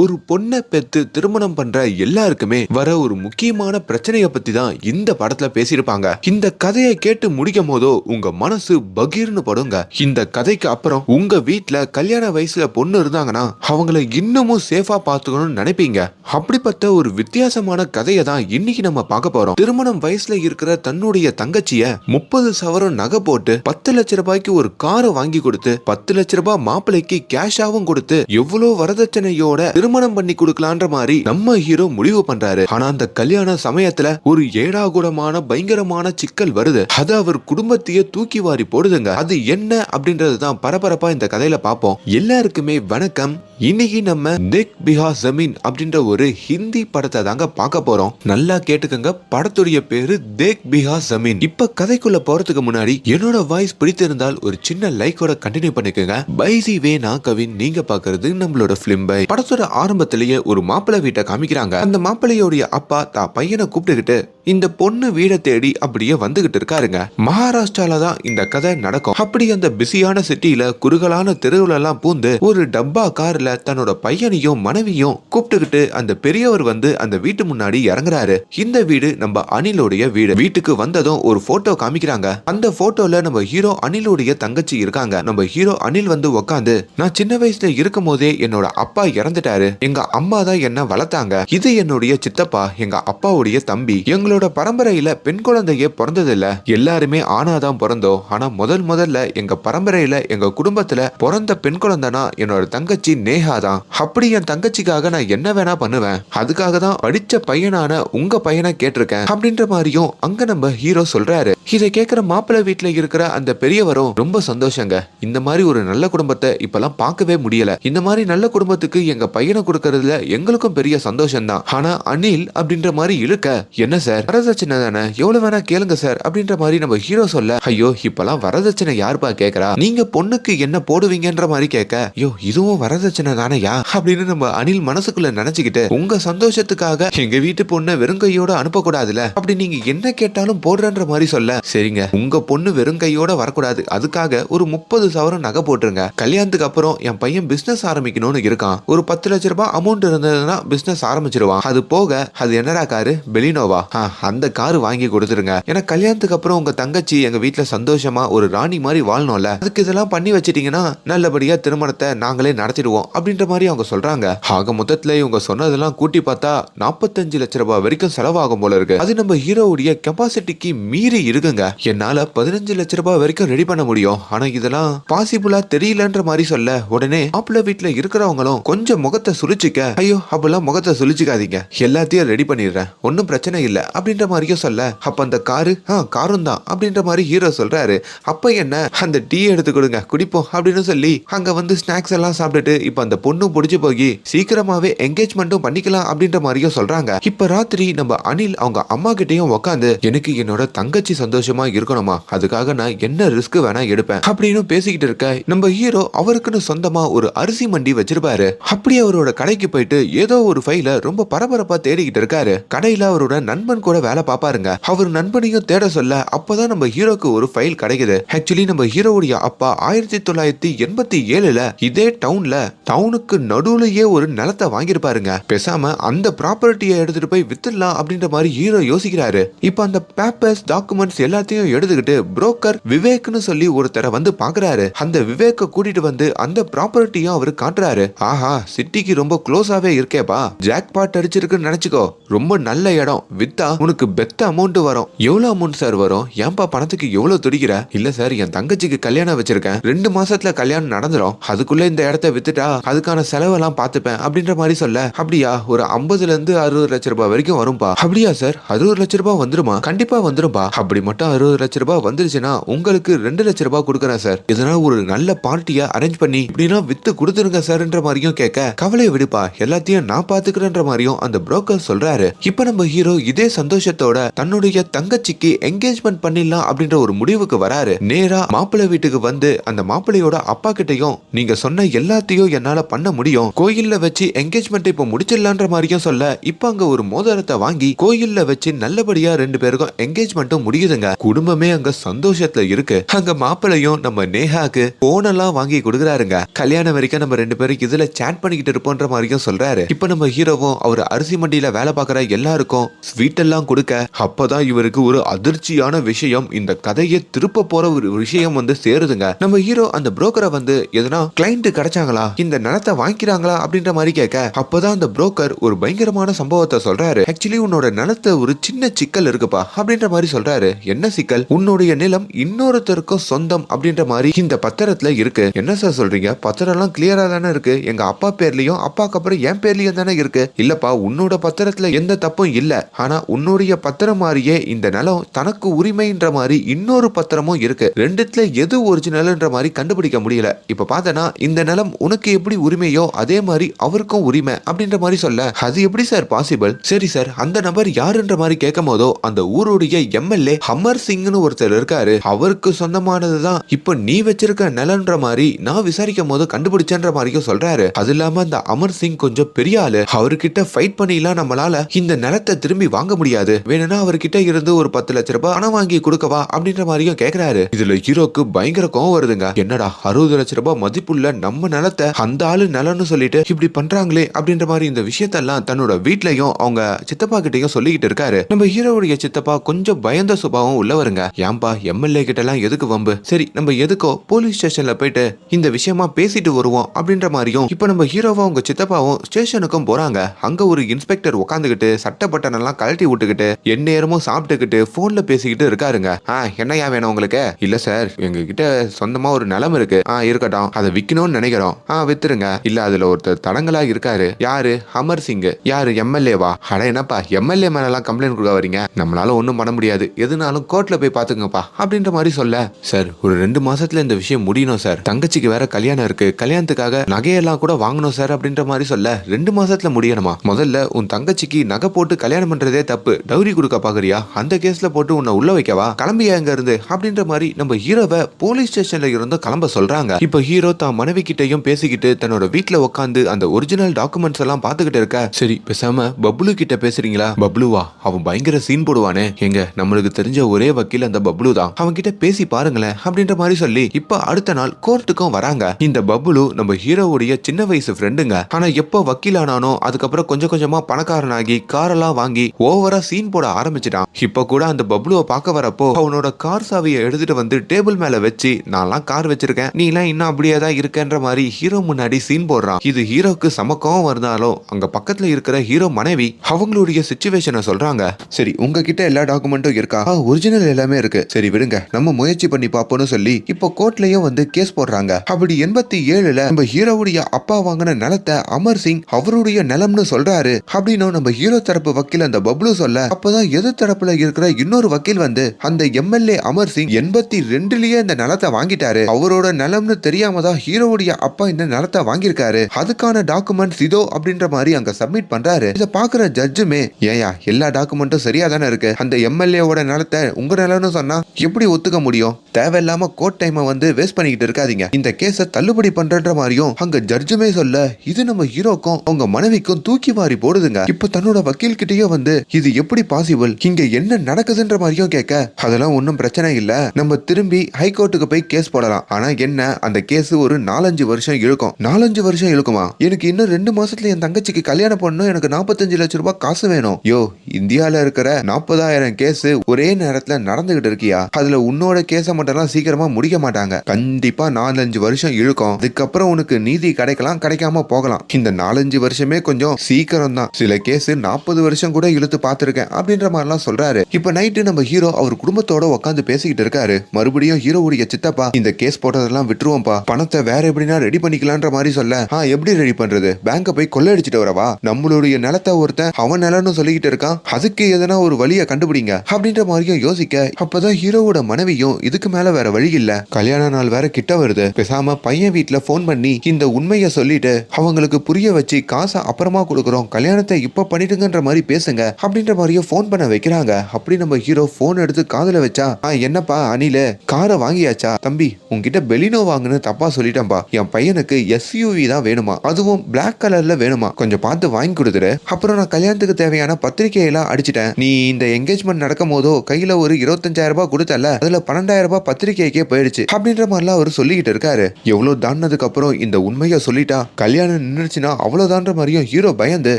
ஒரு பொண்ணை பெத்து திருமணம் பண்ற எல்லாருக்குமே வர ஒரு முக்கியமான பிரச்சனைய பத்தி தான் இந்த படத்துல பேசியிருப்பாங்க. இந்த கதையை கேட்டு முடிக்கும் போதோ உங்க மனசு பகீர்னு படுங்க. இந்த கதைக்கு அப்புறம் உங்க வீட்டுல கல்யாண வயசுல பொண்ணு இருந்தாங்கன்னா அவங்கள இன்னமும் சேஃபா பாத்துக்கணும்னு நினைப்பீங்க. அப்படிப்பட்ட ஒரு வித்தியாசமான கதையை தான் இன்னைக்கு நம்ம பார்க்க போறோம். திருமணம் வயசுல இருக்கிற தன்னுடைய தங்கச்சிய முப்பது சவரம் நகை போட்டு பத்து லட்ச ரூபாய்க்கு ஒரு காரை வாங்கி கொடுத்து பத்து லட்ச ரூபாய் மாப்பிள்ளைக்கு கேஷாவும் கொடுத்து எவ்வளவு வரதட்சணையோட திருமணம் பண்ணி கொடுக்கலான்ற மாதிரி நம்ம ஹீரோ முடிவு பண்றாரு. ஆனா அந்த கல்யாண சமயத்துல ஒரு ஏடாகுடமான பயங்கரமான சிக்கல் வருது. அது அவர் குடும்பத்தையே தூக்கி வாரி போடுதுங்க. அது என்ன அப்படின்றது தான் பரபரப்பா இந்த கதையில பார்ப்போம். எல்லாருக்குமே வணக்கம். இன்னைக்கு நம்ம திக் பிஹா ஜமீன் அப்படின்ற ஒரு ஹிந்தி படத்தை தாங்க பார்க்க போறோம். நல்லா கேட்டுக்கங்க படத்துடைய பேரு தேக் பிஹா ஜமீன். இப்ப கதைக்குள்ள போறதுக்கு முன்னாடி என்னோட வாய்ஸ் பிடித்திருந்தால் ஒரு சின்ன லைக்கோட கண்டினியூ பண்ணிக்கோங்க. பைசி வேணா கவின் நீங்க பாக்குறது நம்மளோட பிலிம் பை. படத்தோட ஆரம்பத்திலேயே ஒரு மாப்பிள்ளை வீட்டை காமிக்கிறாங்க. அந்த மாப்பிள்ளையோடைய அப்பா தான் பையனை கூப்பிட்டுக்கிட்டு இந்த பொண்ணு வீடை தேடி அப்படியே வந்துகிட்டு இருக்காருங்க. மகாராஷ்டிரால தான் இந்த கதை நடக்கும். அப்படி அந்த பிஸியான சிட்டியில குறுகலான தெருவுல எல்லாம் பூந்து ஒரு டப்பா கார்ல தன்னோட பையனையும் மனைவியும் கூப்பிட்டுக்கிட்டு அந்த பெரியவர் வந்து அந்த வீட்டு முன்னாடி இறங்குறாரு. இந்த வீடு நம்ம அனிலோடைய வீடு. வீட்டுக்கு வந்ததும் ஒரு போட்டோ காமிக்கிறாங்க. அந்த போட்டோல நம்ம ஹீரோ அனிலோடைய தங்கச்சி இருக்காங்க. நம்ம ஹீரோ அனில் வந்து உக்காந்து நான் சின்ன வயசுல இருக்கும் போதே என்னோட அப்பா இறந்துட்டாரு. எங்க அம்மா தான் என்ன வளர்த்தாங்க. இது என்னுடைய சித்தப்பா எங்க அப்பாவுடைய தம்பி. எங்களோட பரம்பரையில பெண் குழந்தைய பிறந்ததில்ல. எல்லாருமே ஆனாதான் பிறந்தோம். ஆனா முதல் முதல்ல எங்க பரம்பரையில எங்க குடும்பத்துல பிறந்த பெண் குழந்தைனா என்னோட தங்கச்சி நேஹா தான். அப்படி என் தங்கச்சிக்காக நான் என்ன வேணா பண்ணுவேன். அதுக்காக தான் படிச்ச பையனான உங்க பையனை கேட்டிருக்கேன். அப்படின்ற மாதிரியும் அங்க நம்ம ஹீரோ சொல்றாரு. இதை கேட்கிற மாப்பிள்ளை வீட்டுல இருக்கிற அந்த பெரியவரும் ரொம்ப சந்தோஷங்க. இந்த மாதிரி ஒரு நல்ல குடும்பத்தை இப்பெல்லாம் பார்க்கவே முடியல. இந்த மாதிரி நல்ல குடும்பத்துக்கு எங்க பையனை கொடுக்கறதுல எங்களுக்கும் பெரிய சந்தோஷம் தான் ஆனா அனில் அப்படின்ற மாதிரி இழுக்க என்ன சார்? வரதட்சணை தானே? எவ்வளவு வேணா கேளுங்க சார். அப்படின்ற மாதிரி நம்ம ஹீரோ சொல்ல ஐயோ இப்பெல்லாம் வரதட்சணை யாருப்பா கேக்குறா? நீங்க பொண்ணுக்கு என்ன போடுவீங்கன்ற மாதிரி கேட்க ஐயோ இதுவும் வரதட்சணை தானையா? அப்படின்னு நம்ம அனில் மனசுக்குள்ள நினைச்சுக்கிட்டு உங்க சந்தோஷத்துக்காக எங்க வீட்டு பொண்ணை வெறுங்கையோட அனுப்பக்கூடாதுல. அப்படி நீங்க என்ன கேட்டாலும் போடுறன்ற மாதிரி சொல்ல. சரிங்க. உங்க பொண்ணு வெறுங்கையோட வரக்கூடாது. அதுக்காக ஒரு முப்பது சவரம் நகை போட்டுருங்க. கல்யாணத்துக்கு அப்புறம் என் பையன் பிசினஸ் ஆரம்பிக்கணும்னு இருக்கான். ஒரு பத்து லட்ச ரூபாய் அமௌண்ட் இருந்ததுன்னா பிசினஸ் ஆரம்பிச்சிருவான். அது போக அது என்னடா காரு? பெலினோவா அந்த கார் வாங்கி கொடுத்துருங்க. ஏன்னா கல்யாணத்துக்கு அப்புறம் உங்க தங்கச்சி எங்க வீட்டுல சந்தோஷமா ஒரு ராணி மாதிரி வாழணும்ல. அதுக்கு இதெல்லாம் பண்ணி வச்சிட்டீங்கன்னா நல்லபடியா திருமணத்தை நாங்களே நடத்திடுவோம் அப்படின்ற மாதிரி அவங்க சொல்றாங்க. ஆக மொத்தத்துல இவங்க சொன்னதெல்லாம் கூட்டி பார்த்தா நாற்பத்தஞ்சு லட்ச ரூபாய் வரைக்கும் செலவாகும் போல இருக்கு. அது நம்ம ஹீரோவுடைய கெப்பாசிட்டிக்கு மீறி இருக்குங்க. என்னால பதினஞ்சு லட்ச ரூபாய் வரைக்கும் ரெடி பண்ண முடியும். ஆனா இதெல்லாம் பாசிபிளா தெரியலன்ற மாதிரி சொல்ல உடனே மாப்பிள்ள வீட்டுல இருக்கிறவங்களும் கொஞ்சம் முகத்தை சுழிச்சுக்க ஐயோ அப்பெல்லாம் முகத்தை சுழிச்சுக்காதீங்க எல்லாத்தையும் ரெடி பண்ணிடுறேன். ஒன்னும் பிரச்சனை இல்லை. அப்படின்ற மாதிரியும் சொல்ல அப்ப அந்த காரு ஆ காரும் தான் அப்படின்ற மாதிரி ஹீரோ சொல்றாரு. அப்ப என்ன? அந்த டீ எடுத்து கொடுங்க குடிப்போம் அப்படின்னு சொல்லி அங்க வந்து ஸ்நாக்ஸ் எல்லாம் சாப்பிட்டுட்டு இப்ப அந்த பொண்ணும் புடிச்சு போய் சீக்கிரமாவே என்கேஜ்மெண்ட்டும் பண்ணிக்கலாம் அப்படின்ற மாதிரியும் சொல்றாங்க. இப்ப ராத்திரி நம்ம அனில் அவங்க அம்மா கிட்டயும் உட்காந்து எனக்கு என்னோட தங்கச்சி சந்தோஷமா இருக்கணுமா? அதுக்காக நான் என்ன ரிஸ்க் வேணா எடுப்பேன் அப்படின்னு பேசிக்கிட்டு இருக்க நம்ம ஹீரோ அவருக்குன்னு சொந்தமா ஒரு அரிசி மண்டி வச்சிருப்பாரு. அப்படி அவரோட கடைக்கு போயிட்டு ஏதோ ஒரு ஃபைல ரொம்ப பரபரப்பா தேடிக்கிட்டு இருக்காரு. கடையில அவரோட நண்பன் கூட வேலை பாப்பாருங்க. அவர் நண்பனையும் தேட சொல்ல அப்பதான் நம்ம ஹீரோக்கு ஒரு ஃபைல் கிடைக்குது. ஆக்சுவலி நம்ம ஹீரோவுடைய அப்பா ஆயிரத்தி தொள்ளாயிரத்தி எண்பத்தி ஏழுல இதே டவுன்ல டவுனுக்கு நடுவுலயே ஒரு நிலத்தை வாங்கியிருப்பாருங்க. பேசாம அந்த ப்ராப்பர்ட்டியை எடுத்துட்டு போய் வித்துடலாம் அப்படின்ற மாதிரி ஹீரோ யோசிக்கிறாரு. இப்ப அந்த பேப்பர்ஸ் டாக்குமெண்ட்ஸ் எல்லாத்தையும் எடுத்துக்கிட்டு புரோக்கர் விவேக்னு சொல்லி ஒருத்தரை வந்து பாக்குறாரு. அந்த விவேக்க கூட்டிட்டு வந்து அந்த ப்ராப்பர்ட்டியும் அவர் காட்டுறாரு. ஆஹா சிட்டிக்கு ரொம்ப க்ளோஸாவே இருக்கேப்பா. ஜாக் பாட் அடிச்சிருக்குன்னு நினைச்சுக்கோ. ரொம்ப நல்ல இடம். வித்தா உனக்கு பெத்த அமௌண்ட் வரும். எவ்வளவு அமௌண்ட் சார் வரும்? ஏன்பா பணத்துக்கு எவ்வளவு துடிக்கிற? இல்ல சார் என் தங்கச்சிக்கு கல்யாணம் வச்சிருக்கேன். ரெண்டு மாசத்துல கல்யாணம் நடந்துரும். அதுக்குள்ள இந்த இடத்த வித்துட்டா அதுக்கான செலவெல்லாம் பார்த்துப்பேன் அப்படின்ற மாதிரி சொல்ல. அப்படியா? ஒரு ஐம்பதுல இருந்து அறுபது லட்ச ரூபாய் வரைக்கும் வரும்பா. அப்படியா சார் அறுபது லட்ச ரூபாய் வந்துருமா? கண்டிப்பா வந்துரும்பா. அப்படி மட்டும் அறுபது லட்ச ரூபாய் வந்துருச்சுன்னா உங்களுக்கு ரெண்டு லட்ச ரூபாய் கொடுக்குறேன் சார் இதனால ஒரு நல்ல பார்ட்டியா அரேஞ்ச் பண்ணி இப்படின்னா வித்து கொடுத்துருங்க சார்ன்ற மாதிரியும் கேட்க கவலையை விடுப்பா. எல்லாத்தையும் நான் பாத்துக்கிறேன்ற மாதிரியும் அந்த புரோக்கர் சொல்றாரு. இப்ப நம்ம ஹீரோ இதே சந்தோஷத்தோட தன்னுடைய தங்கச்சிக்கு என்கேஜ்மெண்ட் பண்ணிடலாம் அப்படின்ற ஒரு முடிவுக்கு வராரு. நேரா மாப்பிள்ளை வீட்டுக்கு வந்து அந்த மாப்பிள்ளையோட அப்பா கிட்டையும் நீங்க சொன்ன எல்லாத்தையும் என்னால பண்ண முடியும். கோயில்ல வச்சு என்கேஜ்மெண்ட் இப்போ முடிச்சிடலான்ற மாதிரியும் சொல்ல இப்ப அங்க ஒரு மோதிரத்தை வாங்கி கோயில்ல வச்சு நல்லபடியா ரெண்டு பேருக்கும் என்கேஜ்மெண்ட்டும் முடியுதுங்க. குடும்பமே அங்க சந்தோஷத்துல இருக்கு. அங்க மாப்பிள்ளையும் நம்ம நேஹாக்கு போனெல்லாம் வாங்கி கொடுக்குறாருங்க. கல்யாணம் வரைக்கும் நம்ம ரெண்டு பேரும் இதுல சேட் பண்ணிக்கிட்டு இருப்போன்ற மாதிரியும் சொல்றாரு. இப்ப நம்ம ஹீரோவும் அவர் அரிசி மண்டியில வேலை பார்க்குற எல்லாருக்கும் ஸ்வீட் எல்லாம் கொடுக்க. அப்பதான் இவருக்கு ஒரு அதிர்ச்சியான விஷயம். இந்த கதையை திருப்ப போற ஒரு விஷயம் வந்து சேருதுங்க. நம்ம ஹீரோ அந்த புரோக்கரை வந்து எதனா கிளைண்ட் கிடைச்சாங்களா? இந்த நிலத்தை வாங்கிக்கிறாங்களா? அப்படின்ற மாதிரி கேட்க அப்பதான் அந்த புரோக்கர் ஒரு பயங்கரமான சம்பவத்தை சொல்றாரு. ஆக்சுவலி உன்னோட நிலத்தை ஒரு சின்ன சிக்கல் இருக்குப்பா அப்படின்ற மாதிரி சொல்றாரு. என்ன சிக்கல்? உன்னுடைய நிலம் இன்னொருத்தருக்கும் சொந்தம் அப்படின்ற மாதிரி இந்த பத்திரத்துல இருக்கு. என்ன சார் சொல்றீங்க? பத்திரம் எல்லாம் கிளியரா தானே இருக்கு. எங்க அப்பா பேர்லயும் அப்பாக்கு அப்புறம் என் பேர்லயும் தானே இருக்கு. இல்லப்பா உன்னோட பத்திரத்துல எந்த தப்பும் இல்ல. ஆனா உன்னுடைய பத்திரம் மாதிரியே இந்த நிலம் தனக்கு உரிமைன்ற மாதிரி இன்னொரு பத்திரமும் இருக்கு. ரெண்டுத்துல எது ஒரிஜினல்ன்ற மாதிரி கண்டுபிடிக்க முடியல. இப்ப பார்த்தனா இந்த நிலம் உனக்கு எப்படி உரிமையோ அதே மாதிரி அவருக்கும் உரிமை அப்படின்ற மாதிரி சொல்ல. அது எப்படி சார் பாசிபிள் சரி சார் அந்த நபர் யாருன்ற மாதிரி கேட்கும் போதோ அந்த ஊருடைய எம்எல்ஏ ஹமர் சிங்னு ஒருத்தர் இருக்காரு. அவருக்கு சொந்தமானதுதான். இப்ப நீ வச்சிருக்க நிலன்ற மாதிரி நான் விசாரிக்கும் போது கண்டுபிடிச்சன்ற மாதிரியும் சொல்றாரு. அது இல்லாம அந்த அமர் சிங் கொஞ்சம் பெரிய ஆளு. அவர்கிட்ட ஃபைட் பண்ணிலாம் நம்மளால. இந்த நிலத்தை திரும்பி வாங்க முடியாது. வேணும்னா அவர்கிட்ட இருந்து ஒரு பத்து லட்ச ரூபாய் பணம் வாங்கி கொடுக்கவா அப்படின்ற மாதிரியும் கேக்குறாரு. இதுல ஹீரோக்கு பயங்கர கோவம் வருதுங்க. என்னடா அறுபது லட்ச ரூபாய் மதிப்புள்ள நம்ம நிலத்தை அந்த ஆளு நிலம்னு சொல்லிட்டு இப்படி பண்றாங்களே அப்படின்ற மாதிரி இந்த விஷயத்தெல்லாம் தன்னோட வீட்லயும் அவங்க சித்தப்பா கிட்டயும் சொல்லிக்கிட்டு இருக்காரு. நம்ம ஹீரோவுடைய சித்தப்பா கொஞ்சம் பயந்த சுபாவம் உள்ளவருங்க. ஏன்பா எம்எல்ஏ கிட்ட எல்லாம் எதுக்கு வம்பு? சரி நம்ம எதுக்கோ போலீஸ் ஸ்டேஷன்ல போயிட்டு இந்த விஷயமா பேசிட்டு வருவோம் அப்படின்ற மாதிரியும் இப்ப நம்ம ஹீரோவா அவங்க சித்தப்பாவும் ஸ்டேஷனுக்கும் போறாங்க. அங்க ஒரு இன்ஸ்பெக்டர் உட்காந்துக்கிட்டு சட்ட பட்டன் எல்லாம் கழட்டி போட்டுக்கிட்டு எந்நேரமும் சாப்பிட்டுக்கிட்டு போன்ல பேசிக்கிட்டு இருக்காருங்க. ஆ என்னையா வேணும் உங்களுக்கு? இல்ல சார் எங்க கிட்ட சொந்தமா ஒரு நிலம் இருக்கு. ஆ இருக்கட்டும். அதை விக்கணும்னு நினைக்கிறோம். ஆ வித்துருங்க. இல்ல அதுல ஒருத்தர் தடங்களா இருக்காரு. யாரு? அமர் சிங் யாரு? எம்எல்ஏவா? அட என்னப்பா? எம்எல்ஏ மேல எல்லாம் கம்ப்ளைண்ட் கொடுக்க வரீங்க? நம்மளால ஒன்றும் பண்ண முடியாது. எதுனாலும் கோர்ட்ல போய் பாத்துக்கங்கப்பா. அப்படின்ற மாதிரி சொல்ல. சார் ஒரு ரெண்டு மாசத்துல இந்த விஷயம் முடியணும் சார் தங்கச்சிக்கு வேற கல்யாணம் இருக்கு. கல்யாணத்துக்காக நகையெல்லாம் கூட வாங்கணும் சார் அப்படின்ற மாதிரி சொல்ல. ரெண்டு மாசத்துல முடியணுமா? முதல்ல உன் தங்கச்சிக்கு நகை போட்டு கல்யாணம் பண்றதே தப்பு. டவுரி கொடுக்க பாக்குறியா? அந்த கேஸ்ல போட்டு உன்னை உள்ள வைக்கவா? கிளம்பியா எங்க இருந்து அப்படின்ற மாதிரி நம்ம ஹீரோவை போலீஸ் ஸ்டேஷன்ல இருந்து கிளம்ப சொல்றாங்க. இப்போ ஹீரோ தான் மனைவி கிட்டையும் பேசிக்கிட்டு தன்னோட வீட்டுல உட்காந்து அந்த ஒரிஜினல் டாக்குமெண்ட்ஸ் எல்லாம் பாத்துக்கிட்டு இருக்க. சரி பேசாம பப்ளு கிட்ட பேசுறீங்களா? பப்ளுவா? அவன் பயங்கர சீன் போடுவானே. எங்க நம்மளுக்கு தெரிஞ்ச ஒரே வக்கீல் அந்த பப்ளு தான். அவன் கிட்ட பேசி பாருங்களேன் அப்படின்ற மாதிரி சொல்லி இப்ப அடுத்த நாள் கோர்ட்டுக்கும் வராங்க. இந்த பப்ளு நம்ம ஹீரோவுடைய சின்ன வயசு ஃப்ரெண்டுங்க ஆனா எப்போ வக்கீல் ஆனானோ அதுக்கப்புறம் கொஞ்சம் கொஞ்சமா பணக்காரனாகி காரெல்லாம் வாங்கி ஓவரா சீன் போட ஆரம்பிச்சிட்டான். இப்போ கூட அந்த பப்ளுவை பார்க்க வரப்போ அவனோட கார் சாவியை எடுத்துட்டு வந்து டேபிள் மேல வச்சு நான்லாம் கார் வச்சிருக்கேன். நீ எல்லாம் இன்னும் அப்படியே தான் இருக்கன்ற மாதிரி ஹீரோ முன்னாடி சீன் போடுறான். இது ஹீரோக்கு சமக்கம் வந்தாலும் அங்க பக்கத்துல இருக்கிற ஹீரோ மனைவி அவங்களுடைய சுச்சுவேஷனை சொல்றாங்க. சரி உங்ககிட்ட எல்லா டாக்குமெண்ட்டும் இருக்கா? ஒரிஜினல் எல்லாமே இருக்கு. சரி விடுங்க. நம்ம முயற்சி பண்ணி பார்ப்போம்னு சொல்லி இப்போ கோர்ட்லயும் வந்து கேஸ் போடுறாங்க. அப்படி எண்பத்தி ஏழுல நம்ம ஹீரோவுடைய அப்பா வாங்கின நிலத்தை அமர் சிங் அவருடைய நிலம்னு சொல்றாரு. அப்படின்னு நம்ம ஹீரோ தரப்பு வக்கீல் அந்த பப்ளு சொல்ல அப்பதான் எதிர் தரப்புல இருக்கிற இன்னொரு வக்கீல் வந்து அந்த எம்எல்ஏ அமர் சிங் எண்பத்தி ரெண்டுலயே இந்த நிலத்தை வாங்கிட்டாரு. அவரோட நிலம்னு தெரியாம தான் ஹீரோவுடைய அப்பா இந்த நிலத்தை வாங்கியிருக்காரு. அதுக்கான டாக்குமெண்ட்ஸ் இதோ அப்படின்ற மாதிரி அங்க சப்மிட் பண்றாரு. இத பாக்குற ஜட்ஜுமே ஏயா எல்லா டாக்குமெண்ட்டும் சரியா தானே இருக்கு? அந்த எம்எல்ஏவோட நிலத்தை உங்க நிலம்னு சொன்னா எப்படி ஒத்துக்க முடியும்? தேவையில்லாம கோர்ட் டைமை வந்து வேஸ்ட் பண்ணிக்கிட்டு இருக்காதீங்க. இந்த கேஸை தள்ளுபடி பண்றன்ற மாதிரியும் அங்க ஜட்ஜுமே சொல்ல இது நம்ம ஹீரோக்கும் அவங்க மனைவிக்கும் தூக்கி வாரி போடுதுங்க. இப்ப தன்னோட வக்கீல் கிட்டயே வந்து இது எப்படி பாசிபிள் இங்க என்ன நடக்குதுன்ற மாதிரியும் கேட்க அதெல்லாம் ஒன்றும் பிரச்சனை இல்ல. நம்ம திரும்பி ஹைகோர்ட்டுக்கு போய் கேஸ் போடலாம். ஆனா என்ன அந்த கேஸ் ஒரு நாலஞ்சு வருஷம் இழுக்கும். நாலஞ்சு வருஷம் இழுக்குமா? எனக்கு இன்னும் ரெண்டு மாசத்துல என் தங்கச்சிக்கு கல்யாணம் பண்ணணும் எனக்கு நாற்பத்தஞ்சு லட்சம் ரூபாய் காசு வேணும். யோ இந்தியால இருக்கிற நாற்பதாயிரம் கேஸ் ஒரே நேரத்துல நடந்துகிட்டு இருக்கியா? அதுல உன்னோட கேஸை மட்டும் சீக்கிரமா முடிக்க மாட்டாங்க. கண்டிப்பா நாலஞ்சு வருஷம் இழுக்கும். அதுக்கப்புறம் உனக்கு நீதி கிடைக்கலாம் கிடைக்காம போகலாம். இந்த நாலஞ்சு வருஷமே கொஞ்சம் சீக்கிரம் தான் சில கேஸ் நாற்பது வருஷம் கூட இழுத்து இருக்கேன் அப்படின்ற மாதிரிலாம் சொல்றாரு. இப்ப நைட்டு நம்ம ஹீரோ அவர் குடும்பத்தோட உட்காந்து பேசிக்கிட்டு இருக்காரு. மறுபடியும் ஹீரோவுடைய சித்தப்பா இந்த கேஸ் போட்டதெல்லாம் விட்டுருவோம்ப்பா. பணத்தை வேற எப்படின்னா ரெடி பண்ணிக்கலான்ற மாதிரி சொல்ல. ஆ எப்படி ரெடி பண்றது? பேங்க போய் கொள்ளடிச்சிட்டு வரவா? நம்மளுடைய நிலத்தை ஒருத்தன் அவன் நிலம்னு சொல்லிக்கிட்டு இருக்கான். அதுக்கு எதனா ஒரு வழியை கண்டுபிடிங்க. அப்படின்ற மாதிரியும் யோசிக்க அப்பதான் ஹீரோவோட மனைவியும் இதுக்கு மேல வேற வழி இல்ல. கல்யாண நாள் வேற கிட்ட வருது. பேசாம பையன் வீட்டுல போன் பண்ணி இந்த உண்மையை சொல்லிட்டு அவங்களுக்கு புரிய வச்சு காசை அப்புறமா கொடுக்குறோம். கல்யாணத்தை இப்ப பண்ணிட்டுங்கன்ற மாதிரி பேசுங்க. அப்படின்ற அப்படின்ற மாதிரியே ஃபோன் பண்ண வைக்கிறாங்க. அப்படி நம்ம ஹீரோ ஃபோன் எடுத்து காதில் வச்சா "ஆ, என்னப்பா அனில காரை வாங்கியாச்சா? தம்பி உங்ககிட்ட பெலினோ வாங்குன்னு தப்பா சொல்லிட்டேன்பா. என் பையனுக்கு எஸ்யூவி தான் வேணுமா? அதுவும் பிளாக் கலர்ல வேணுமா? கொஞ்சம் பார்த்து வாங்கி கொடுத்துரு அப்புறம் நான் கல்யாணத்துக்கு தேவையான பத்திரிக்கையெல்லாம் அடிச்சிட்டேன். நீ இந்த என்கேஜ்மெண்ட் நடக்கும் போதோ கையில ஒரு இருபத்தஞ்சாயிரம் ரூபாய் கொடுத்தல அதுல பன்னெண்டாயிரம் ரூபாய் பத்திரிக்கைக்கே போயிடுச்சு. அப்படின்ற மாதிரிலாம் அவர் சொல்லிக்கிட்டு இருக்காரு. எவ்வளவு தாண்டதுக்கு அப்புறம் இந்த உண்மையை சொல்லிட்டா கல்யாணம் நின்றுச்சுன்னா அவ்வளவுதான்ற மாதிரியும் ஹீரோ பயந்து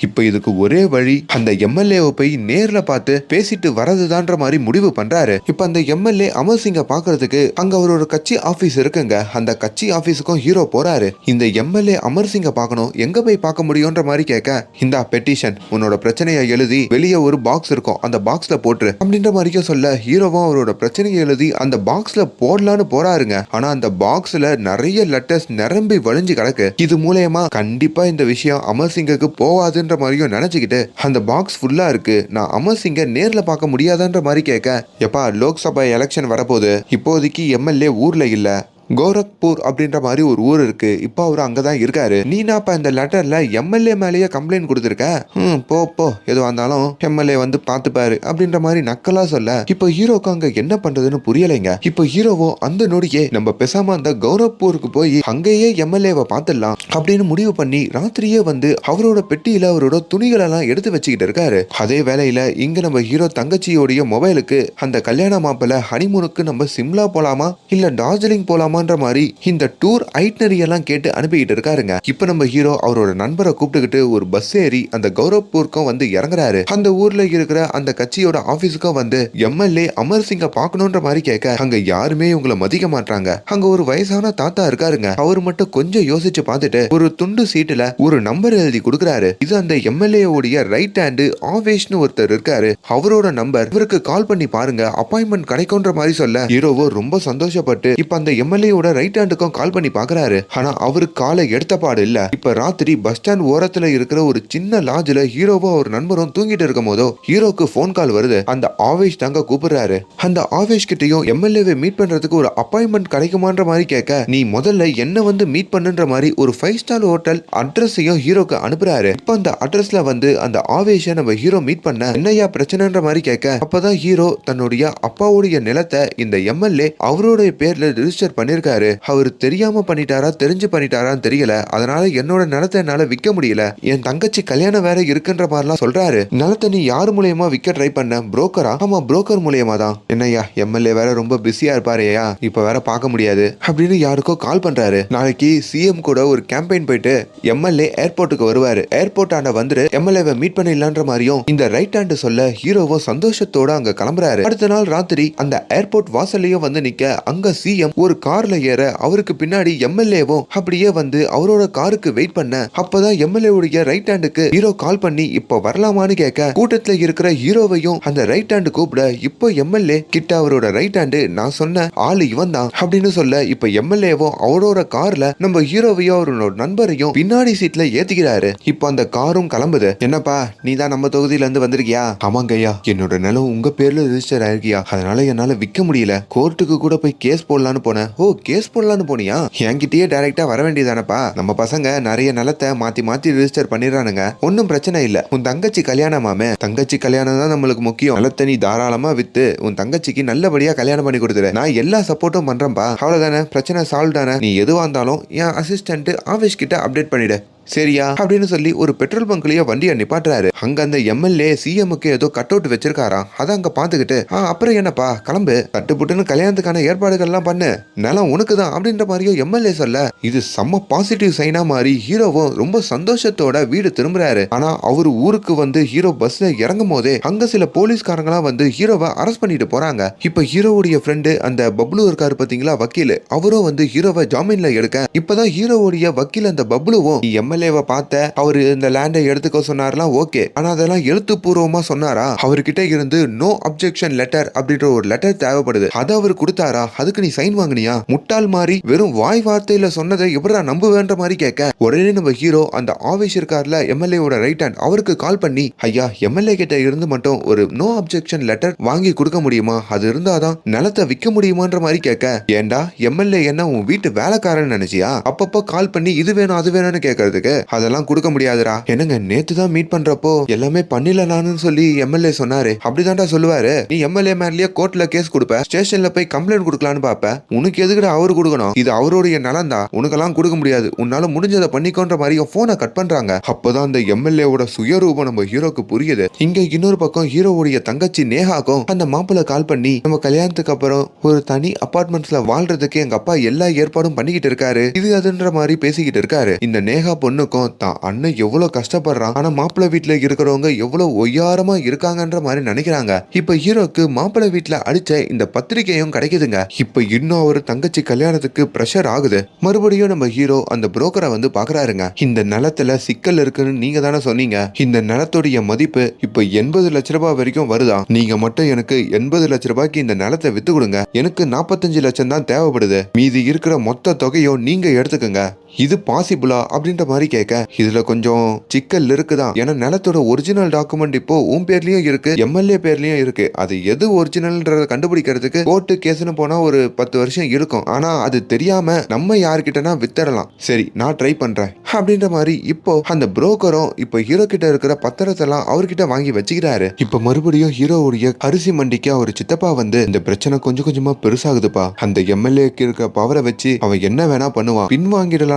இப்ப இதுக்கு ஒரே வழி அந்த எம்எல்ஏவை போய் நேர்ல பார்த்து பேசிட்டு வரதுதான்ற மாதிரி முடிவு பண்றாரு. இப்ப அந்த எம்எல்ஏ அமர் சிங்கை பாக்குறதுக்கு அங்க அவரோட கட்சி ஆபீஸ் இருக்குங்க. அந்த கட்சி ஆபீஸுக்கும் ஹீரோ போறாரு. இந்த எம்எல்ஏ அமர் சிங்கை பார்க்கணும். எங்க போய் பார்க்க முடியும்ன்ற மாதிரி கேட்க இந்த பெட்டிஷன் உன்னோட பிரச்சனையை எழுதி வெளியே ஒரு பாக்ஸ் இருக்கும். அந்த பாக்ஸ்ல போட்டுரு. அப்படின்ற மாதிரியும் சொல்ல ஹீரோவும் அவரோட பிரச்சனையை எழுதி அந்த பாக்ஸ்ல போடலான்னு போறாருங்க. ஆனா அந்த பாக்ஸ்ல நிறைய லெட்டர்ஸ் நிரம்பி வழிஞ்சு கிடக்கு. இது மூலயமா கண்டிப்பா இந்த விஷயம் அமர் சிங்குக்கு போவாதுன்ற மாதிரியும் நினைச்சுக்கிட்டு அந்த பாக்ஸ் ஃபுல்லா இருக்கு. நான் அமர் சிங்கை நேர்ல பார்க்க முடியாதான்ற மாதிரி கேட்க எப்பா லோக்சபா எலெக்ஷன் வரப்போகுது. இப்போதைக்கு எம்எல்ஏ ஊர்ல இல்ல. கோரக்பூர் அப்படின்ற மாதிரி ஒரு ஊர் இருக்கு. இப்போ அவர் அங்கே தான் இருக்காரு. நீ இப்போ இந்த லெட்டரில் எம்எல்ஏ மேலேயே கம்ப்ளைண்ட் கொடுத்துருக்க? ம் போ போ. எதுவாக இருந்தாலும் எம்எல்ஏ வந்து பார்த்துப்பாரு அப்படின்ற மாதிரி நக்கலாக சொல்ல இப்போ ஹீரோக்கு அங்கே என்ன பண்ணுறதுன்னு புரியலைங்க. இப்போ ஹீரோவோ அந்த நொடியே நம்ம பேசாம அந்த கௌரவ்பூருக்கு போய் அங்கேயே எம்எல்ஏவை பார்த்துடலாம் அப்படின்னு முடிவு பண்ணி ராத்திரியே வந்து அவரோட பெட்டியில் அவரோட துணிகளெல்லாம் எடுத்து வச்சுக்கிட்டு இருக்காரு. அதே வேலையில் இங்கே நம்ம ஹீரோ தங்கச்சியோடைய மொபைலுக்கு அந்த கல்யாண மாப்பிள்ள ஹனிமூனுக்கு நம்ம சிம்லா போலாமா? இல்லை டார்ஜிலிங் பண்ற மாதிரி இந்த டூர் ஐட்னரி எல்லாம் கேட்டு அனுப்பிக்கிட்டு இருக்காருங்க. இப்ப நம்ம ஹீரோ அவரோட நண்பரை கூப்பிட்டுக்கிட்டு ஒரு பஸ் ஏறி அந்த கௌரவ்பூருக்கும் வந்து இறங்குறாரு. அந்த ஊர்ல இருக்கிற அந்த கட்சியோட ஆபீஸுக்கும் வந்து எம்எல்ஏ அமர் சிங்க பாக்கணும்ன்ற மாதிரி கேட்க அங்க யாருமே இவங்கள மதிக்க மாட்டாங்க அங்க ஒரு வயசான தாத்தா இருக்காருங்க. அவர் மட்டும் கொஞ்சம் யோசிச்சு பார்த்துட்டு ஒரு துண்டு சீட்டுல ஒரு நம்பர் எழுதி கொடுக்குறாரு. இது அந்த எம்எல்ஏ உடைய ரைட் ஹேண்டு ஆவேஷ்னு ஒருத்தர் இருக்காரு. அவரோட நம்பர் இவருக்கு கால் பண்ணி பாருங்க அப்பாயின்மெண்ட் கிடைக்கும்ன்ற மாதிரி சொல்ல ஹீரோவோ ரொம்ப சந்தோஷப்பட்டு இப்ப அந்த விஜயோட ரைட் ஹேண்டுக்கும் கால் பண்ணி பாக்குறாரு ஆனா அவரு காலை எடுத்த பாடு இல்ல. இப்ப ராத்திரி பஸ் ஸ்டாண்ட் ஓரத்துல இருக்கிற ஒரு சின்ன லாட்ஜ்ல ஹீரோவும் அவர் நண்பரும் தூங்கிட்டு இருக்கும் போதோ ஹீரோக்கு போன் கால் வருது. அந்த ஆவேஷ் தாங்க கூப்பிடுறாரு. அந்த ஆவேஷ் கிட்டயும் எம்எல்ஏவை மீட் பண்றதுக்கு ஒரு அப்பாயின்மெண்ட் கிடைக்குமான்ற மாதிரி கேட்க நீ முதல்ல என்ன வந்து மீட் பண்ணுன்ற மாதிரி ஒரு ஃபைவ் ஸ்டார் ஹோட்டல் அட்ரஸையும் ஹீரோக்கு அனுப்புறாரு. இப்ப அந்த அட்ரஸ்ல வந்து அந்த ஆவேஷ நம்ம ஹீரோ மீட் பண்ண என்னையா பிரச்சனைன்ற மாதிரி கேட்க அப்பதான் ஹீரோ தன்னுடைய அப்பாவுடைய நிலத்தை இந்த எம்எல்ஏ அவருடைய பேர்ல ரிஜிஸ்டர் பண்ணிருக்காரு. அவர் தெரியாம பண்ணிட்டாரா தெரிஞ்சு பண்ணிட்டாரான்னு தெரியல. அதனால என்னோட நிலத்தை என்னால விற்க முடியல. என் தங்கச்சி கல்யாணம் வேற இருக்குன்ற மாதிரிலாம் சொல்றாரு. நிலத்தை நீ யார் மூலியமா விற்க ட்ரை பண்ண? புரோக்கரா ஆமா புரோக்கர் மூலியமா தான். என்னய்யா எம்எல்ஏ வேற ரொம்ப பிஸியா இருப்பாருயா இப்ப வேற பார்க்க முடியாது. அப்படின்னு யாருக்கோ கால் பண்றாரு. நாளைக்கு சிஎம் கூட ஒரு கேம்பெயின் போயிட்டு எம்எல்ஏ ஏர்போர்ட்டுக்கு வருவாரு. ஏர்போர்ட் ஆண்ட வந்துட்டு எம்எல்ஏவை மீட் பண்ணிடலான்ற மாதிரியும் இந்த ரைட் ஹேண்ட் சொல்ல ஹீரோவும் சந்தோஷத்தோட அங்க கிளம்புறாரு. அடுத்த நாள் ராத்திரி அந்த ஏர்போர்ட் வாசல்லையும் வந்து நிக்க அங்க சிஎம் ஒரு கார் கார்ல ஏற அவருக்கு பின்னாடி எம்எல்ஏவும் அப்படியே வந்து அவரோட காருக்கு வெயிட் பண்ண அப்பதான் எம்எல்ஏவுடைய ரைட் ஹேண்டுக்கு ஹீரோ கால் பண்ணி இப்போ வரலாமான்னு கேட்க கூட்டத்துல இருக்கிற ஹீரோவையும் அந்த ரைட் ஹேண்டு கூப்பிட இப்போ எம்எல்ஏ கிட்ட அவரோட ரைட் ஹேண்டு நான் சொன்ன ஆளு இவன் தான் அப்படின்னு சொல்ல இப்ப எம்எல்ஏவும் அவரோட கார்ல நம்ம ஹீரோவையும் அவரோட நண்பரையும் பின்னாடி சீட்ல ஏத்திக்கிறாரு. இப்போ அந்த காரும் கிளம்புது. என்னப்பா நீ தான் நம்ம தொகுதியில இருந்து வந்திருக்கியா? ஆமாங்கய்யா என்னோட நிலம் உங்க பேர்ல ரிஜிஸ்டர் ஆயிருக்கியா? அதனால என்னால விற்க முடியல. கோர்ட்டுக்கு கூட போய் கேஸ் போடலான்னு போனேன். ஓ கேஸ் போடலான்னு போனியா? என்கிட்டயே டைரக்டா வர வேண்டியதானப்பா. நம்ம பசங்க நிறைய நிலத்தை மாத்தி மாத்தி ரிஜிஸ்டர் பண்ணிடுறானுங்க. ஒன்றும் பிரச்சனை இல்ல. உன் தங்கச்சி கல்யாணமாமே தங்கச்சி கல்யாணம் தான் நம்மளுக்கு முக்கியம். நிலத்தை நீ தாராளமா வித்து உன் தங்கச்சிக்கு நல்லபடியா கல்யாணம் பண்ணி கொடுத்துரு. நான் எல்லா சப்போர்ட்டும் பண்றேன்பா. அவ்வளவுதானே? பிரச்சனை சால்வ் தானே? நீ எதுவா இருந்தாலும் என் அசிஸ்டன்ட் ஆவேஷ் கிட்ட அப்டேட் பண்ணிடு. சரியா? அப்படின்னு சொல்லி ஒரு பெட்ரோல் பங்க்லயே வண்டியை நிப்பாட்டுறாரு அங்க அந்த எம்எல்ஏ சிஎம்க்கு ஏதோ கட் அவுட் வச்சிருக்காராம் அதை அங்க பாத்துக்கிட்டு அப்புறம் என்னப்பா? கிளம்பு. தட்டுப்புட்டுன்னு கல்யாணத்துக்கான ஏற்பாடுகள்லாம் பண்ணு. நிலம் உனக்கு தான் அப்படின்ற மாதிரியும் எம்எல்ஏ சொல்ல இது செம்ம பாசிட்டிவ் சைனா மாதிரி ஹீரோவும் ரொம்ப சந்தோஷத்தோட வீடு திரும்புறாரு. ஆனா அவர் ஊருக்கு வந்து ஹீரோ பஸ்ல இறங்கும் போதே அங்க சில போலீஸ்காரங்களாம் வந்து ஹீரோவை அரெஸ்ட் பண்ணிட்டு போறாங்க. இப்ப ஹீரோவுடைய ஃப்ரெண்டு அந்த பப்ளு இருக்காரு பாத்தீங்களா வக்கீல்? அவரும் வந்து ஹீரோவை ஜாமீன்ல எடுக்க இப்பதான் ஹீரோவுடைய வக்கீல் அந்த பப்ளுவும் எம் எம்எல்ஏவை பார்த்த அவர் இந்த லேண்டை எடுத்துக்க சொன்னார்லாம் ஓகே ஆனா அதெல்லாம் எழுத்துப்பூர்வமா சொன்னாரா? அவர்கிட்ட இருந்து நோ அப்ஜெக்ஷன் லெட்டர் அப்படின்ற ஒரு லெட்டர் தேவைப்படுது. அதை அவர் கொடுத்தாரா? அதுக்கு நீ சைன் வாங்குனியா? முட்டாள் மாதிரி வெறும் வாய் வார்த்தையில சொன்னதை எப்படா நம்புவேன்ற மாதிரி கேட்க. உடனே நம்ம ஹீரோ அந்த ஆவேஷ் இருக்கார்ல எம்எல்ஏவோட ரைட் ஹேண்ட் அவருக்கு கால் பண்ணி ஐயா எம்எல்ஏ கிட்ட இருந்து மட்டும் ஒரு நோ அப்ஜெக்ஷன் லெட்டர் வாங்கி கொடுக்க முடியுமா? அது இருந்தாதான் நிலத்தை விற்க முடியுமான்ற மாதிரி கேட்க. ஏண்டா எம்எல்ஏ என்ன உன் வீட்டு வேலைக்காரன் நினைச்சியா? அப்பப்போ கால் பண்ணி இது வேணும் அது வேணும்னு கேட்கறதுக்கு பண்றதுக்கு அதெல்லாம் கொடுக்க முடியாதுடா. என்னங்க நேத்து தான் மீட் பண்றப்போ எல்லாமே பண்ணிடலான்னு சொல்லி எம்எல்ஏ சொன்னாரு. அப்படிதான்டா சொல்லுவாரு. நீ எம்எல்ஏ மேலேயே கோர்ட்ல கேஸ் கொடுப்ப. ஸ்டேஷன்ல போய் கம்ப்ளைண்ட் கொடுக்கலான்னு பாப்ப. உனக்கு எதுக்குடா அவரு கொடுக்கணும்? இது அவருடைய நலம் தான் உனக்கெல்லாம் கொடுக்க முடியாது. உன்னால முடிஞ்சதை பண்ணிக்கோன்ற மாதிரி போனை கட் பண்றாங்க. அப்பதான் அந்த எம்எல்ஏவோட சுயரூபம் நம்ம ஹீரோக்கு புரியுது. இங்க இன்னொரு பக்கம் ஹீரோவுடைய தங்கச்சி நேஹாக்கும் அந்த மாப்பிள்ள கால் பண்ணி நம்ம கல்யாணத்துக்கு அப்புறம் ஒரு தனி அபார்ட்மெண்ட்ஸ்ல வாழ்றதுக்கு எங்க அப்பா எல்லா ஏற்பாடும் பண்ணிக்கிட்டு இருக்காரு. இது அதுன்ற மாதிரி பேசிக்கிட்டு இருக்காரு. இந்த நேஹா பொண்ணுக்கும் தான் அண்ணன் எவ்வளவு கஷ்டப்படுறான் ஆனா மாப்பிள்ளை வீட்டுல இருக்கிறவங்க எவ்வளவு ஒய்யாரமா இருக்காங்கன்ற மாதிரி நினைக்கிறாங்க. இப்ப ஹீரோக்கு மாப்பிள்ளை வீட்டுல அடிச்ச இந்த பத்திரிக்கையும் கிடைக்குதுங்க. இப்ப இன்னும் அவர் தங்கச்சி கல்யாணத்துக்கு ப்ரெஷர் ஆகுது. மறுபடியும் நம்ம ஹீரோ அந்த புரோக்கரை வந்து பாக்குறாருங்க. இந்த நிலத்துல சிக்கல் இருக்குன்னு நீங்க தானே சொன்னீங்க. இந்த நிலத்துடைய மதிப்பு இப்ப எண்பது லட்ச ரூபாய் வரைக்கும் வருதா? நீங்க மட்டும் எனக்கு எண்பது லட்ச ரூபாய்க்கு இந்த நிலத்தை வித்து கொடுங்க. எனக்கு நாற்பத்தஞ்சு லட்சம் தான் தேவைப்படுது. மீதி இருக்கிற மொத்த தொகையும் நீங்க எடுத்துக்கங்க. இது பாசிபிளா அப்படின்ற மாதிரி கேட்க இதுல கொஞ்சம் சிக்கல் இருக்குதான் ஏன்னா நிலத்தோட ஒரிஜினல் டாக்குமெண்ட் இப்போ உன் பேர்லயும் இருக்கு எம்எல்ஏ பேர்லயும் இருக்கு. அது எது ஒரிஜினல்ன்றத கண்டுபிடிக்கிறதுக்கு கோர்ட்டு கேஸ்னு போனா ஒரு பத்து வருஷம் இருக்கும். ஆனா அது தெரியாம நம்ம யார்கிட்டனா வித்தரலாம். சரி நான் ட்ரை பண்றேன். அப்படின்ற மாதிரி இப்போ அந்த புரோக்கரும் இப்போ ஹீரோ கிட்ட இருக்கிற பத்திரத்தெல்லாம் அவர்கிட்ட வாங்கி வச்சுக்கிறாரு. இப்போ மறுபடியும் ஹீரோவுடைய அரிசி மண்டிக்கு அவர் சித்தப்பா வந்து இந்த பிரச்சனை கொஞ்சம் கொஞ்சமா பெருசாகுதுப்பா. அந்த எம்எல்ஏக்கு இருக்க பவரை வச்சு அவன் என்ன வேணா பண்ணுவான்.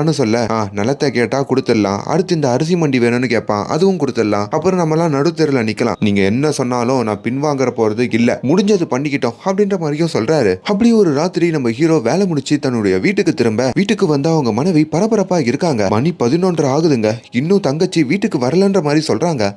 பின்வாங்கிடலாம்னு சொல்ல "ஆ, நிலத்தை கேட்டா கொடுத்துடலாம். அடுத்து இந்த அரிசி மண்டி வேணும்னு கேட்பான். அதுவும் கொடுத்துடலாம். அப்புறம் நம்மலாம் நடுத்தருல நிக்கலாம். நீங்க என்ன சொன்னாலும் நான் பின்வாங்கற போறது இல்ல. முடிஞ்சது பண்ணிக்கிட்டோம் அப்படின்ற மாதிரியும் சொல்றாரு. அப்படி ஒரு ராத்திரி நம்ம ஹீரோ வேலை முடிச்சு தன்னுடைய வீட்டுக்கு திரும்ப வீட்டுக்கு வந்தா அவங்க மனைவி பரபரப்பா இருக்காங்க. மணி பதினொன்று ஆகுதுங்க. இன்னும் தங்கச்சி வீட்டுக்கு வரலன்ற மாதிரி சொல்றாங்க.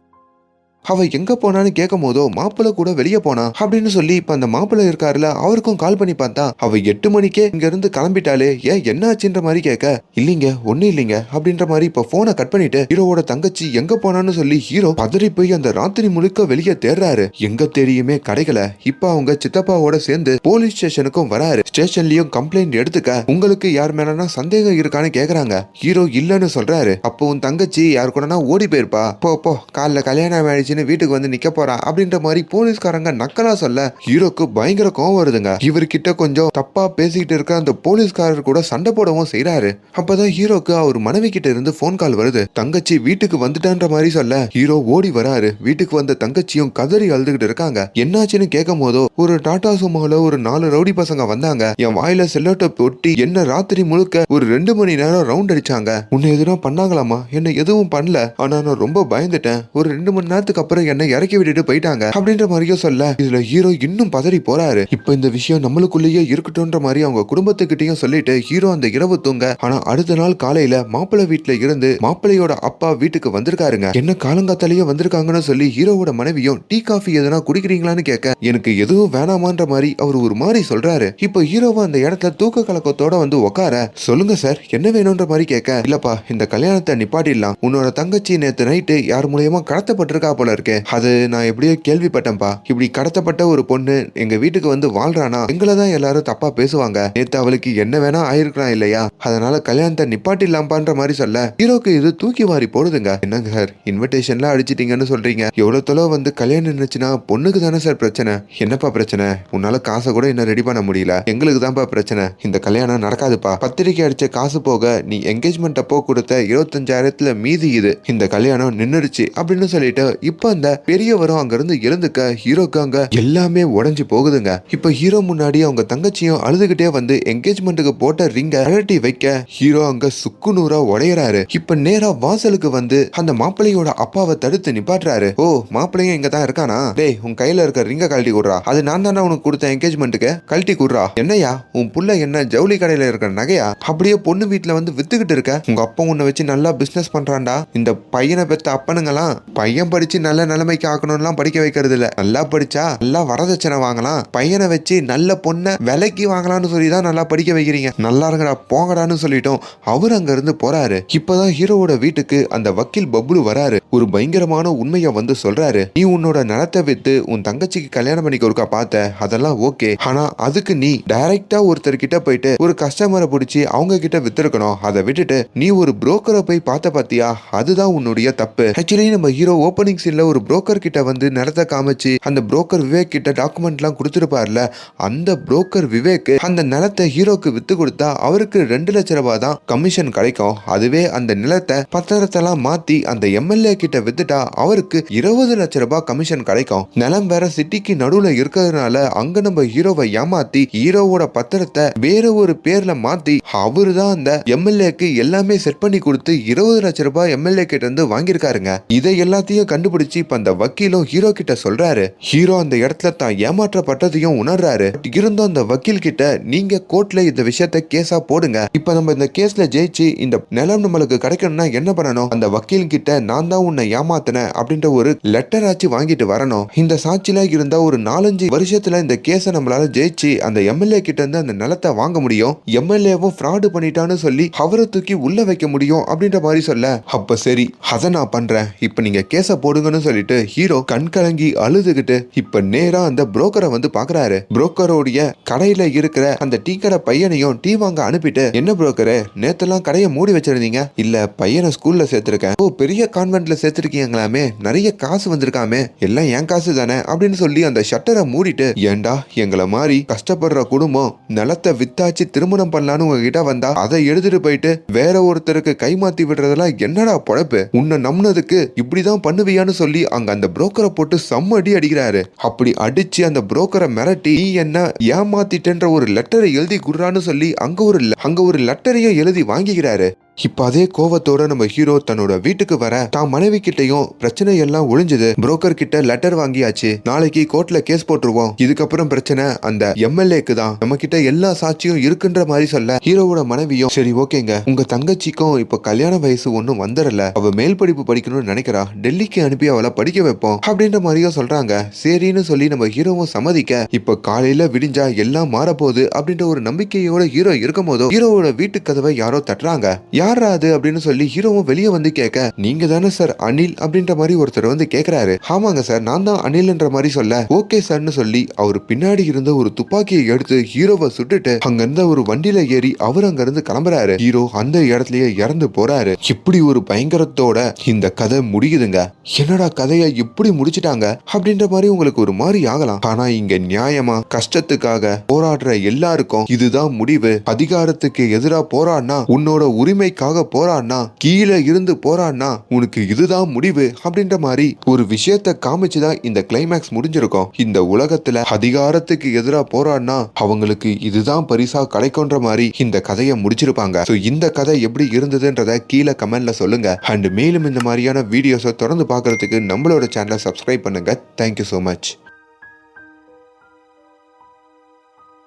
அவ எங்க போனான்னு கேட்கும் போதோ மாப்பிள்ள கூட வெளியே போனா அப்படின்னு சொல்லி இப்ப அந்த மாப்பிள்ள இருக்காருல அவருக்கும் கால் பண்ணி பார்த்தா அவ எட்டு மணிக்கே இங்க இருந்து கிளம்பிட்டாலே ஏன் என்ன ஆச்சுன்ற மாதிரி கேட்க? இல்லீங்க ஒன்னும் இல்லைங்க அப்படின்ற மாதிரி இப்ப போனை கட் பண்ணிட்டு ஹீரோவோட தங்கச்சி எங்க போனான்னு சொல்லி ஹீரோ பதறி போய் அந்த ராத்திரி முழுக்க வெளியே தேடுறாரு. எங்க தெரியுமே கிடைக்கல. இப்ப அவங்க சித்தப்பாவோட சேர்ந்து போலீஸ் ஸ்டேஷனுக்கும் வராரு. ஸ்டேஷன்லயும் கம்ப்ளைண்ட் எடுத்துக்க உங்களுக்கு யார் மேலனா சந்தேகம் இருக்கான்னு கேக்குறாங்க. ஹீரோ இல்லன்னு சொல்றாரு. அப்போ உன் தங்கச்சி யார் கூடனா ஓடி போயிருப்பா. போ போ காலைல கல்யாணம் ஆயிடுச்சு அப்படின்னு வீட்டுக்கு வந்து நிக்க போறா அப்படின்ற மாதிரி போலீஸ்காரங்க நக்கலா சொல்ல ஹீரோக்கு பயங்கர கோவம் வருதுங்க. இவர்கிட்ட கொஞ்சம் தப்பா பேசிக்கிட்டு இருக்க அந்த போலீஸ்காரர் கூட சண்டை போடவும் செய்றாரு. அப்பதான் ஹீரோக்கு அவர் மனைவி கிட்ட இருந்து போன் கால் வருது. தங்கச்சி வீட்டுக்கு வந்துட்டான்ற மாதிரி சொல்ல ஹீரோ ஓடி வராரு. வீட்டுக்கு வந்த தங்கச்சியும் கதறி அழுதுகிட்டு இருக்காங்க. என்னாச்சுன்னு கேட்கும் போதோ ஒரு டாடா சுமோல ஒரு நாலு ரவுடி பசங்க வந்தாங்க. என் வாயில செல்லோட்டை பொட்டி என்ன ராத்திரி முழுக்க ஒரு ரெண்டு மணி நேரம் ரவுண்ட் அடிச்சாங்க. உன்னை எதுவும் பண்ணாங்களாமா என்ன எதுவும் பண்ணல. ஆனா நான் ரொம்ப பயந்துட்டேன். ஒரு ரெண்டு மணி நேரத்துக்கு அப்புறம் என்னை இறக்கி விட்டுட்டு போயிட்டாங்க. அப்படின்ற மாதிரியும் சொல்ல இதுல ஹீரோ இன்னும் பதறி போறாரு. இப்ப இந்த விஷயம் நம்மளுக்குள்ளேயே இருக்கட்டும்ன்ற மாதிரி அவங்க குடும்பத்துக்கிட்டையும் சொல்லிட்டு ஹீரோ அந்த இரவு தூங்க. ஆனா அடுத்த நாள் காலையில மாப்பிள்ளை வீட்டுல இருந்து மாப்பிள்ளையோட அப்பா வீட்டுக்கு வந்திருக்காருங்க. என்ன காலங்காத்தாலேயே வந்திருக்காங்கன்னு சொல்லி ஹீரோவோட மனைவியும் டீ காஃபி எதனா குடிக்கிறீங்களான்னு கேட்க எனக்கு எதுவும் வேணாமான்ற மாதிரி அவர் ஒரு மாதிரி சொல்றாரு. இப்போ ஹீரோவை அந்த இடத்துல தூக்க கலக்கத்தோட வந்து உட்கார சொல்லுங்க சார் என்ன வேணும்ன்ற மாதிரி கேட்க இல்லப்பா இந்த கல்யாணத்தை நிப்பாட்டிடலாம். உன்னோட தங்கச்சி நேத்து நைட்டு யார் மூலியமா கடத்தப்பட்டிருக்கா போல இருக்கு. அது நான் எப்படியோ கேள்விப்பட்டேன்ப்பா இப்படி கடத்தப்பட்ட ஒரு பொண்ணு எங்க வீட்டுக்கு வந்து வாழ்றானா? எங்களை தான் எல்லாரும் தப்பா பேசுவாங்க. நேத்து அவளுக்கு என்ன வேணா ஆயிருக்கலாம் இல்லையா? அதனால கல்யாணத்தை நிப்பாட்டிடலாம்பான்ற மாதிரி சொல்ல. ஹீரோக்கு இது தூக்கி வாரி போடுதுங்க. என்னங்க சார் இன்விடேஷன்லாம் அடிச்சிட்டீங்கன்னு சொல்றீங்க. எவ்வளவு தொலைவு வந்து கல்யாணம் இருந்துச்சுன்னா பொண்ணுக்கு தானே சார் பிரச்சனை? என்னப்பா பிரச்சனை? உன்னால காசை கூட இன்னும் ரெடி பண்ண முடியல. எங்களுக்கு தான்ப்பா பிரச்சனை. இந்த கல்யாணம் நடக்காதுப்பா. பத்திரிக்கை அடிச்ச காசு போக நீ என்கேஜ்மெண்ட் அப்போ கொடுத்த இருபத்தஞ்சாயிரத்துல மீதி இது. இந்த கல்யாணம் நின்னுடுச்சு அப்படின்னு சொல்லிட்டு இப்ப அந்த பெரியவரும் அங்கிருந்து எழுந்துக்க ஹீரோக்கு அங்க எல்லாமே உடஞ்சி போகுதுங்க. இப்ப ஹீரோ முன்னாடி அவங்க தங்கச்சியும் அழுதுகிட்டே வந்து என்கேஜ்மெண்ட்டுக்கு போட்ட ரிங்க அழட்டி வைக்க ஹீரோ அங்க சுக்கு நூறா உடையறாரு. இப்ப நேரா வாசலுக்கு வந்து அந்த மாப்பிள்ளையோட அப்பாவை தடுத்து நிப்பாட்டுறாரு. ஓ மாப்பிள்ளையும் இங்க தான் இருக்கானா? டேய் உன் கையில இருக்க ரிங்க கழட்டி கூடுறா. அது நான் தானே உனக்கு கொடுத்த என்கேஜ்மெண்ட்டுக்கு? கழட்டி கூடுறா. என்னையா உன் புள்ள என்ன ஜவுளி கடையில இருக்கிற நகையா? அப்படியே பொண்ணு வீட்டுல வந்து வித்துக்கிட்டு இருக்க? உங்க அப்பா உன்னை வச்சு நல்லா பிசினஸ் பண்றான்டா. இந்த பையனை பெத்த அப்பனுங்களாம் பையன் படிச்சு நல்ல நிலைமைக்கு ஆக்கணும்லாம் படிக்க வைக்கிறது இல்ல நல்லா படிச்சா நல்லா வரதட்சணை வாங்கலாம். பையனை வச்சு நல்ல பொண்ணை விலைக்கு வாங்கலாம்னு சொல்லி தான் நல்லா படிக்க வைக்கிறீங்க. நல்லா இருங்கடா போங்கடான்னு சொல்லிட்டோம் அவர் அங்க இருந்து போறாரு. இப்பதான் ஹீரோவோட வீட்டுக்கு அந்த வக்கீல் பப்ளு வராரு. ஒரு பயங்கரமான உண்மையை வந்து சொல்றாரு. நீ உன்னோட நிலத்தை வித்து உன் தங்கச்சிக்கு கல்யாணம் பண்ணி கொடுக்க பார்த்த? அதெல்லாம் ஓகே. ஆனா அதுக்கு நீ டைரக்டா ஒருத்தர் கிட்ட போயிட்டு ஒரு கஸ்டமரை பிடிச்சி அவங்க கிட்ட வித்திருக்கணும். அதை விட்டுட்டு நீ ஒரு புரோக்கரை போய் பார்த்த பாத்தியா அதுதான் உன்னுடைய தப்பு. ஆக்சுவலி நம்ம ஹீரோ ஓப்பனிங் சீன்ல ஸ்டேஷன்ல ஒரு புரோக்கர் கிட்ட வந்து நிலத்தை காமிச்சு அந்த புரோக்கர் விவேக் கிட்ட டாக்குமெண்ட்லாம் கொடுத்துருப்பார்ல அந்த புரோக்கர் விவேக் அந்த நிலத்தை ஹீரோக்கு வித்து கொடுத்தா அவருக்கு ரெண்டு லட்ச ரூபாய் தான் கமிஷன் கிடைக்கும். அதுவே அந்த நிலத்தை பத்திரத்தெல்லாம் மாத்தி அந்த எம்எல்ஏ கிட்ட வித்துட்டா அவருக்கு இருபது லட்ச ரூபாய் கமிஷன் கிடைக்கும். நிலம் வேற சிட்டிக்கு நடுவுல இருக்கிறதுனால அங்க நம்ம ஹீரோவை ஏமாத்தி ஹீரோவோட பத்திரத்தை வேற ஒரு பேர்ல மாத்தி அவரு தான் அந்த எம்எல்ஏக்கு எல்லாமே செட் பண்ணி கொடுத்து இருபது லட்ச ரூபாய் எம்எல்ஏ கிட்ட இருந்து வாங்கியிருக்காருங்க. இதை எல்லாத்தையும் கண்டுபிடிச்சு இப்ப அந்த வக்கீலும் ஹீரோ கிட்ட சொல்றாரு. ஹீரோ அந்த இடத்துல தான் ஏமாற்றப்பட்டதையும் உணர்றாரு. இருந்தும் அந்த வக்கீல் கிட்ட நீங்க கோர்ட்ல இந்த விஷயத்த கேஸா போடுங்க. இப்ப நம்ம இந்த கேஸ்ல ஜெயிச்சு இந்த நிலம் நம்மளுக்கு கிடைக்கணும்னா என்ன பண்ணணும்? அந்த வக்கீல் கிட்ட நான் தான் உன்னை ஏமாத்தினேன் அப்படின்ற ஒரு லெட்டர் ஆச்சு வாங்கிட்டு வரணும். இந்த சாட்சியில இருந்த ஒரு நாலஞ்சு வருஷத்துல இந்த கேஸை நம்மளால ஜெயிச்சு அந்த எம்எல்ஏ கிட்ட இருந்து அந்த நிலத்தை வாங்க முடியும். எம்எல்ஏவும் ஃப்ராடு பண்ணிட்டான்னு சொல்லி அவரை தூக்கி உள்ள வைக்க முடியும் அப்படின்ற மாதிரி சொல்ல. அப்ப சரி அதை நான் பண்றேன். இப்ப நீங்க கேஸை போடுங்கன்னு சொல்லிட்டு ஹீரோ கண் கலங்கி அழுதுகிட்டு இப்ப நேரா அந்த புரோக்கரை வந்து பாக்குறாரு. புரோக்கரோடைய கடையில இருக்கிற அந்த டீ கடை பையனையும் டீ வாங்க அனுப்பிட்டு என்ன புரோக்கரு நேத்தெல்லாம் கடையை மூடி வச்சிருந்தீங்க? இல்ல பையனை ஸ்கூல்ல சேர்த்திருக்கேன். ஓ பெரிய கான்வென்ட்ல சேர்த்திருக்கீங்களாமே? நிறைய காசு வந்திருக்காமே. எல்லாம் என் காசு தானே? அப்படின்னு சொல்லி அந்த ஷட்டரை மூடிட்டு ஏண்டா எங்களை மாதிரி கஷ்டப்படுற குடும்பம் நிலத்தை வித்தாச்சு திருமணம் பண்ணலான்னு உங்ககிட்ட வந்தா அதை எடுத்துட்டு போயிட்டு வேற ஒருத்தருக்கு கைமாத்தி விடுறதெல்லாம் என்னடா பொழப்பு? உன்னை நம்பினதுக்கு இப்படிதான் பண்ணுவியான்னு சொல்லி அங்க அந்த புரோக்கரை போட்டு செம்ம அடி அடிக்கிறாரு. அப்படி அடிச்சு அந்த புரோக்கரை மிரட்டி நீ என்ன ஏமாத்திட்டேன்ற ஒரு லெட்டரை எழுதி குடுறான்னு சொல்லி அங்க ஒரு அங்க ஒரு லெட்டரையும் எழுதி வாங்கிக்கிறாரு. இப்ப அதே கோவத்தோட நம்ம ஹீரோ தன்னோட வீட்டுக்கு வர தான் மனைவி கிட்டையும் பிரச்சனை எல்லாம் ஒழிஞ்சது. புரோக்கர் கிட்ட லெட்டர் வாங்கியாச்சு. நாளைக்கு கோர்ட்ல கேஸ் போட்டுருவோம். இதுக்கப்புறம் பிரச்சனை அந்த எம்எல்ஏக்கு தான். நம்ம கிட்ட எல்லா சாட்சியும் இருக்குன்ற மாதிரி சொல்ல ஹீரோவோட மனைவியும் சரி ஓகேங்க. உங்க தங்கச்சிக்கும் இப்ப கல்யாண வயசு ஒன்னும் வந்துடல. அவ மேல் படிப்பு படிக்கணும்னு நினைக்கிறா. டெல்லிக்கு அனுப்பி அவளை படிக்க வைப்போம். அப்படின்ற மாதிரியும் சொல்றாங்க. சரின்னு சொல்லி நம்ம ஹீரோவும் சம்மதிக்க இப்ப காலையில விடிஞ்சா எல்லாம் மாறப்போகுது அப்படின்ற ஒரு நம்பிக்கையோட ஹீரோ இருக்கும் போதோ ஹீரோவோட வீட்டு கதவை யாரோ தட்டுறாங்க. யார் அது அப்படின்னு சொல்லி ஹீரோவும் வெளியே வந்து கேட்க நீங்க தானே சார் அனில்? அப்படின்ற மாதிரி ஒருத்தர் வந்து கேக்குறாரு. ஆமாங்க சார் நான் தான் அனில்ன்ற மாதிரி சொல்ல ஓகே சார்னு சொல்லி அவர் பின்னாடி இருந்த ஒரு துப்பாக்கியை எடுத்து ஹீரோவை சுட்டுட்டு அங்க இருந்த ஒரு வண்டியில ஏறி அவர் அங்க இருந்து கிளம்புறாரு. ஹீரோ அந்த இடத்துலயே இறந்து போறாரு. இப்படி ஒரு பயங்கரத்தோட இந்த கதை முடியுதுங்க. என்னடா கதையை இப்படி முடிச்சிட்டாங்க? அப்படின்ற மாதிரி உங்களுக்கு ஒரு மாதிரி ஆகலாம். ஆனா இங்க நியாயமா கஷ்டத்துக்காக போராடுற எல்லாருக்கும் இதுதான் முடிவு. அதிகாரத்துக்கு எதிராக போராடினா உன்னோட உரிமைக்காக போராடினா கீழே இருந்து போராடினா உனக்கு இதுதான் முடிவு அப்படின்ற மாதிரி ஒரு விஷயத்த காமிச்சுதான் இந்த கிளைமேக்ஸ் முடிஞ்சிருக்கும். இந்த உலகத்துல அதிகாரத்துக்கு எதிராக போராடினா அவங்களுக்கு இதுதான் பரிசா கிடைக்கும்ன்ற மாதிரி இந்த கதையை முடிச்சிருப்பாங்க. ஸோ இந்த கதை எப்படி இருந்ததுன்றத கீழே கமெண்ட்ல சொல்லுங்க. அண்ட் மேலும் இந்த மாதிரியான வீடியோஸை தொடர்ந்து பார்க்கறதுக்கு நம்மளோட சேனலை சப்ஸ்கிரைப் பண்ணுங்க. Thank you so much